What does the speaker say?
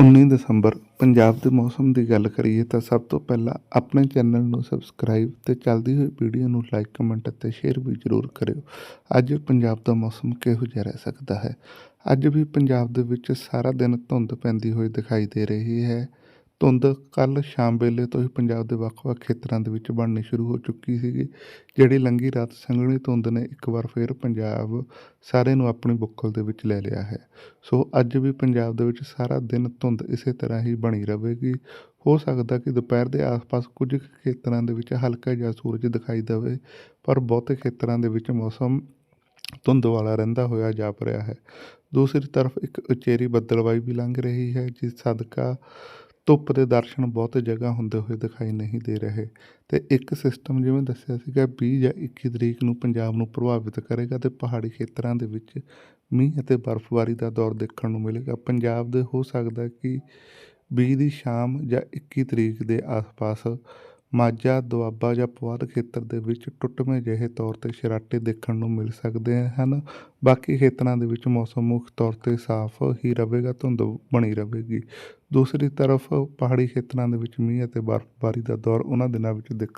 19 ਦਸੰਬਰ ਪੰਜਾਬ ਦੇ ਮੌਸਮ ਦੀ ਗੱਲ ਕਰੀਏ ਤਾਂ ਸਭ ਤੋਂ ਪਹਿਲਾਂ ਆਪਣੇ ਚੈਨਲ ਨੂੰ ਸਬਸਕ੍ਰਾਈਬ ਤੇ ਚੱਲਦੀ ਹੋਈ ਵੀਡੀਓ ਨੂੰ ਲਾਈਕ ਕਮੈਂਟ ਅਤੇ ਸ਼ੇਅਰ ਵੀ ਜ਼ਰੂਰ ਕਰਿਓ। ਅੱਜ ਪੰਜਾਬ ਦਾ ਮੌਸਮ ਕਿਹੋ ਜਿਹਾ ਰਹਿ ਸਕਦਾ ਹੈ? ਅੱਜ ਵੀ ਪੰਜਾਬ ਦੇ ਵਿੱਚ ਸਾਰਾ ਦਿਨ ਧੁੰਦ ਪੈਂਦੀ ਹੋਈ ਦਿਖਾਈ ਦੇ ਰਹੀ ਹੈ। ਧੁੰਦ ਕੱਲ੍ਹ ਸ਼ਾਮ ਵੇਲੇ ਤੋਂ ਹੀ ਪੰਜਾਬ ਦੇ ਵੱਖ-ਵੱਖ ਖੇਤਰਾਂ ਦੇ ਵਿੱਚ ਬਣਨੀ ਸ਼ੁਰੂ ਹੋ ਚੁੱਕੀ ਸੀਗੀ, ਜਿਹੜੀ ਲੰਗੀ ਰਾਤ ਸੰਘਣੀ ਧੁੰਦ ਨੇ ਇੱਕ ਵਾਰ ਫਿਰ ਪੰਜਾਬ ਸਾਰੇ ਨੂੰ ਆਪਣੀ ਬੁੱਕਲ ਦੇ ਵਿੱਚ ਲੈ ਲਿਆ ਹੈ। ਸੋ ਅੱਜ ਵੀ ਪੰਜਾਬ ਦੇ ਵਿੱਚ ਸਾਰਾ ਦਿਨ ਧੁੰਦ ਇਸੇ ਤਰ੍ਹਾਂ ਹੀ ਬਣੀ ਰਹੇਗੀ। ਹੋ ਸਕਦਾ ਕਿ ਦੁਪਹਿਰ ਦੇ ਆਸ-ਪਾਸ ਕੁਝ ਖੇਤਰਾਂ ਦੇ ਵਿੱਚ ਹਲਕਾ ਜਿਹਾ ਸੂਰਜ ਦਿਖਾਈ ਦੇਵੇ, ਪਰ ਬਹੁਤੇ ਖੇਤਰਾਂ ਦੇ ਵਿੱਚ ਮੌਸਮ ਧੁੰਦ ਵਾਲਾ ਰਹਿੰਦਾ ਹੋਇਆ ਜਾਪ ਰਿਹਾ ਹੈ। ਦੂਸਰੀ ਤਰਫ ਇੱਕ ਉਚੇਰੀ ਬੱਦਲਵਾਈ ਵੀ ਲੰਘ ਰਹੀ ਹੈ, ਜਿਸ ਸਦਕਾ ਧੁੱਪ ਦੇ ਦਰਸ਼ਨ ਬਹੁਤ ਜਗ੍ਹਾ ਹੁੰਦੇ ਹੋਏ ਦਿਖਾਈ ਨਹੀਂ ਦੇ ਰਹੇ। ਤੇ ਇੱਕ ਸਿਸਟਮ ਜਿਵੇਂ ਦੱਸਿਆ ਸੀਗਾ 20 ਜਾਂ 21 ਤਰੀਕ ਨੂੰ ਪੰਜਾਬ ਨੂੰ ਪ੍ਰਭਾਵਿਤ ਕਰੇਗਾ ਤੇ ਪਹਾੜੀ ਖੇਤਰਾਂ ਦੇ ਵਿੱਚ ਮੀਂਹ ਅਤੇ ਬਰਫ਼ਬਾਰੀ ਦਾ ਦੌਰ ਦੇਖਣ ਨੂੰ ਮਿਲੇਗਾ। ਪੰਜਾਬ ਦੇ ਹੋ ਸਕਦਾ ਕਿ 20 ਦੀ ਸ਼ਾਮ ਜਾਂ 21 ਤਰੀਕ ਦੇ ਆਸ-ਪਾਸ ਮਾਝਾ, ਦੁਆਬਾ ਜਾਂ ਪੁਆਧ ਖੇਤਰ ਦੇ ਵਿੱਚ ਟੁੱਟਵੇਂ ਜਿਹੇ ਤੌਰ ਤੇ ਸ਼ਰਾਟੇ ਦੇਖਣ ਨੂੰ ਮਿਲ ਸਕਦੇ ਹਨ। ਬਾਕੀ ਖੇਤਰਾਂ ਦੇ ਵਿੱਚ ਮੌਸਮ ਮੁੱਖ ਤੌਰ ਤੇ ਸਾਫ਼ ਹੀ ਰਹੇਗਾ, ਧੁੰਦ ਬਣੀ ਰਹੇਗੀ। ਦੂਸਰੀ ਤਰਫ ਪਹਾੜੀ ਖੇਤਰਾਂ ਦੇ ਵਿੱਚ ਮੀਂਹ ਅਤੇ ਬਰਫ਼ਬਾਰੀ ਦਾ ਦੌਰ ਉਹਨਾਂ ਦਿਨਾਂ ਵਿੱਚ ਦੇਖਣ